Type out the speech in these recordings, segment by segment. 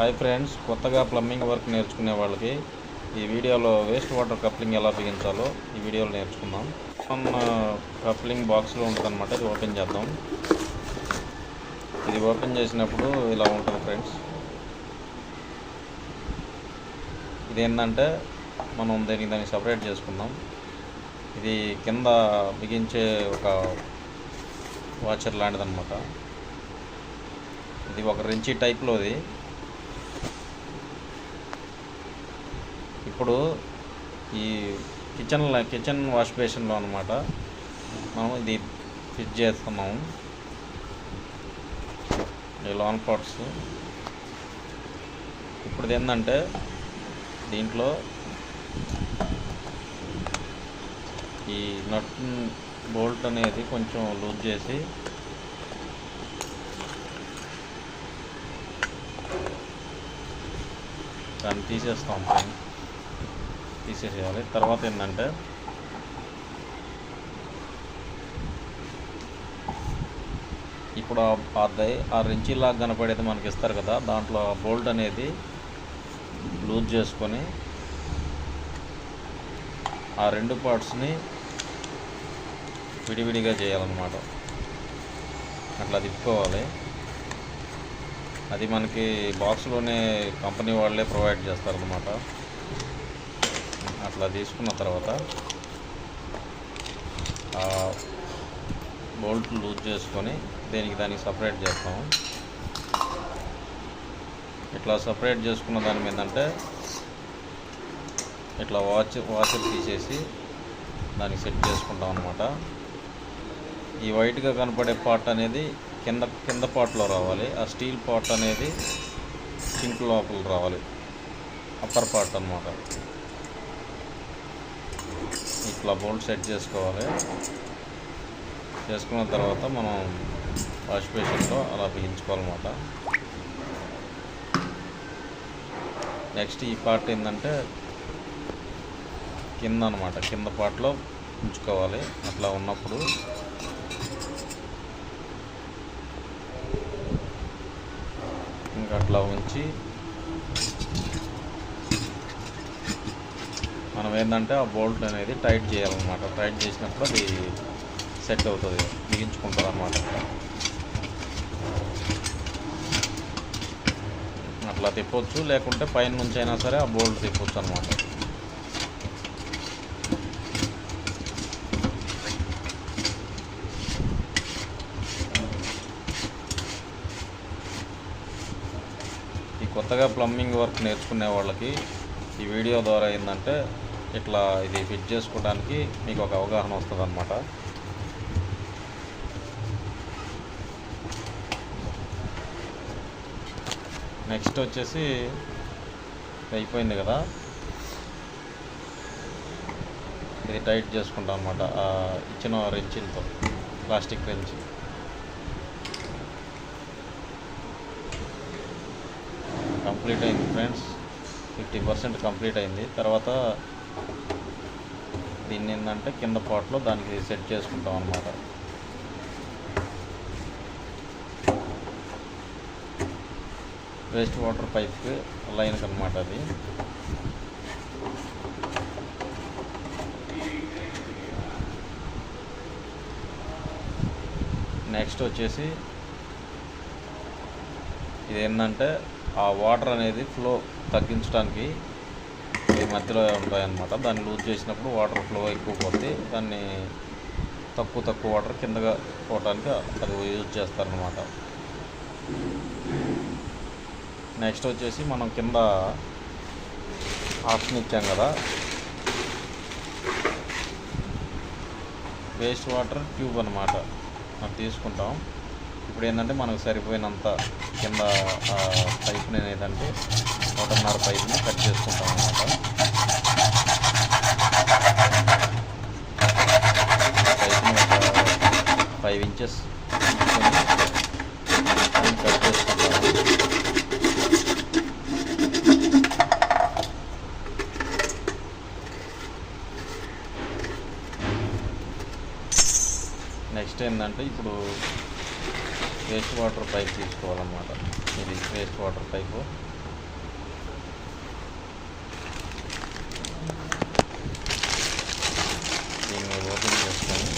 Hi friends కొత్తగా plumbing work నేర్చుకునే వాళ్ళకి ఈ వీడియోలో వేస్ట్ వాటర్ కప్లింగ్ ఎలా బిగించాలో ఈ వీడియోలో నేర్చుకుందాం. మన uh, కప్లింగ్ బాక్స్లో ఉంటుందన్నమాట ఇది ఓపెన్ చేద్దాం. ఇది ఓపెన్ చేసినప్పుడు ఇలా ఉంటుంది ఫ్రెండ్స్. ఇది ఏంటంటే మనం దీనికి దాన్ని సపరేట్ చేసుకుందాం. ఇది కింద బిగించే ఒక వాచర్ లాంటిదన్నమాట. ఇది ఒక రెంచి టైప్లోది ఇప్పుడు ఈ కిచెన్ కిచెన్ వాష్ బేసిన్లో అనమాట మనం ఇది ఫిట్ చేస్తున్నాము. ఈ లాన్ పాట్స్ ఇప్పుడు ఏంటంటే దీంట్లో ఈ నట్ బోల్ట్ అనేది కొంచెం లూజ్ చేసి దాన్ని తీసేస్తాం పైన. తీసేసేయాలి. తర్వాత ఏంటంటే ఇప్పుడు ఆ- దై ఆ రెంచి లాగా కనపడేది మనకి ఇస్తారు కదా దాంట్లో బోల్ట్ అనేది లూజ్ చేసుకొని ఆ రెండు పార్ట్స్ని విడివిడిగా చేయాలన్నమాట. అట్లా తిప్పుకోవాలి. అది మనకి బాక్స్లోనే కంపెనీ వాళ్ళే ప్రొవైడ్ చేస్తారనమాట అట్లా తీసుకున్న తర్వాత బోల్ట్ లూజ్ చేసుకొని దీనికి దానికి సపరేట్ చేస్తాము ఇట్లా సపరేట్ చేసుకున్న దాని మీద అంటే ఇట్లా వాచ్ వాచర్ తీసేసి దానికి సెట్ చేసుకుంటాం అనమాట ఈ వైట్గా కనపడే పార్ట్ అనేది కింద కింద పార్ట్లో రావాలి. ఆ స్టీల్ పార్ట్ అనేది సింక్ లోపల రావాలి. అప్పర్ పార్ట్ అనమాట ఇట్లా బోల్ట్ సెట్ చేసుకోవాలి. చేసుకున్న తర్వాత మనం వాష్ బేసిన్లో అలా బిగించుకోవాలన్నమాట. నెక్స్ట్ ఈ పార్ట్ ఏంటంటే కింద అనమాట కింద పార్ట్లో ఉంచుకోవాలి. అట్లా ఉన్నప్పుడు ఇంకా అట్లా ఉంచి మనం ఏంటంటే ఆ బోల్ట్ అనేది టైట్ చేయాలన్నమాట. టైట్ చేసినప్పుడు అది సెట్ అవుతుంది బిగించుకుంటుంది అన్నమాట. అట్లా తిప్పొచ్చు లేకుంటే పైన నుంచి అయినా సరే ఆ బోల్ట్ తిప్పొచ్చు అనమాట ఈ కొత్తగా ప్లంబింగ్ వర్క్ నేర్చుకునే వాళ్ళకి ఈ వీడియో ద్వారా ఏంటంటే ఇట్లా ఇది ఫిట్ చేసుకోవడానికి మీకు ఒక అవగాహన వస్తుంది అనమాట నెక్స్ట్ వచ్చేసి అయిపోయింది కదా. ఇది టైట్ చేసుకుంటాం అనమాట ఇచ్చిన రెంచిలతో ప్లాస్టిక్ రెంచి కంప్లీట్ అయింది ఫ్రెండ్స్ ఫిఫ్టీ పర్సెంట్ కంప్లీట్ అయింది. తర్వాత దీన్ని ఏంటంటే కింద పాట్లో దానికి సెట్ చేసుకుంటాం అన్నమాట. వేస్ట్ వాటర్ పైప్కి లైన్కి అనమాట అది. నెక్స్ట్ వచ్చేసి ఇది ఏంటంటే ఆ వాటర్ అనేది ఫ్లో తగ్గించడానికి ఈ మధ్యలో ఉంటాయన్నమాట. దాన్ని లూజ్ చేసినప్పుడు వాటర్ ఫ్లో ఎక్కువ పోతే దాన్ని తక్కువ తక్కువ వాటర్ కిందగా పోవడానికి అది యూజ్ చేస్తారనమాట నెక్స్ట్ వచ్చేసి మనం కింద ఆప్షన్ ఇచ్చాం కదా. వేస్ట్ వాటర్ ట్యూబ్ అనమాట అది తీసుకుంటాం. ఇప్పుడు ఏంటంటే మనకు సరిపోయినంత కింద పైప్ని ఏదంటే ఒకటిన్నర పైప్ని కట్ చేసుకుంటాం అనమాట పైప్ని ఒక ఫైవ్ ఇంచెస్ కట్ చేసుకుంటాం. నెక్స్ట్ ఏంటంటే ఇప్పుడు వేస్ట్ వాటర్ పైప్ తీసుకోవాలన్నమాట. ఇది వేస్ట్ వాటర్ పైపు దీన్ని ఓపెన్ చేసుకొని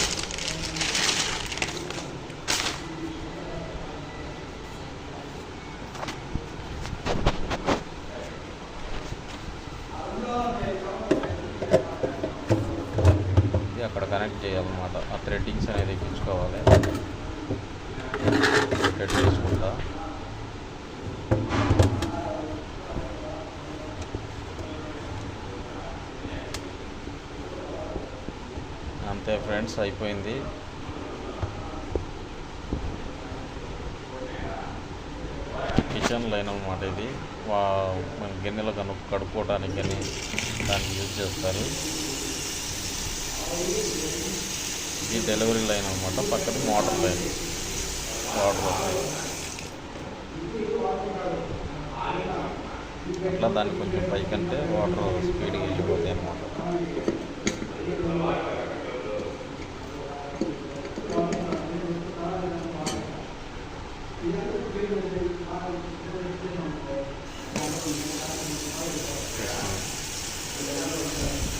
అక్కడ కనెక్ట్ చేయాలన్నమాట. ఆ థ్రెడ్డింగ్స్ అనేది ఎక్కించుకోవాలి. రొటేట్ చేసుకుంటా. అంతే ఫ్రెండ్స్ అయిపోయింది. కిచెన్ లైన్ అనమాట ఇది. మన గిన్నెలు కను కడుక్కోవడానికి కానీ దానికి యూజ్ చేస్తారు. ఇది డెలివరీ లైన్ అనమాట పక్కన మోటార్ లైన్. వాటర్ వస్తాయి అట్లా దానికి కొంచెం పైకంటే వాటర్ స్పీడ్గా వెళ్ళిపోతాయి అన్నమాట.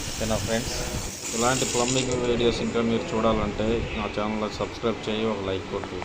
ఓకేనా ఫ్రెండ్స్? ఇలాంటి ప్లంబింగ్ వీడియోస్ ఇంకా మీరు చూడాలంటే నా ఛానల్ సబ్స్క్రైబ్ చేయి ఒక లైక్ కొట్టు.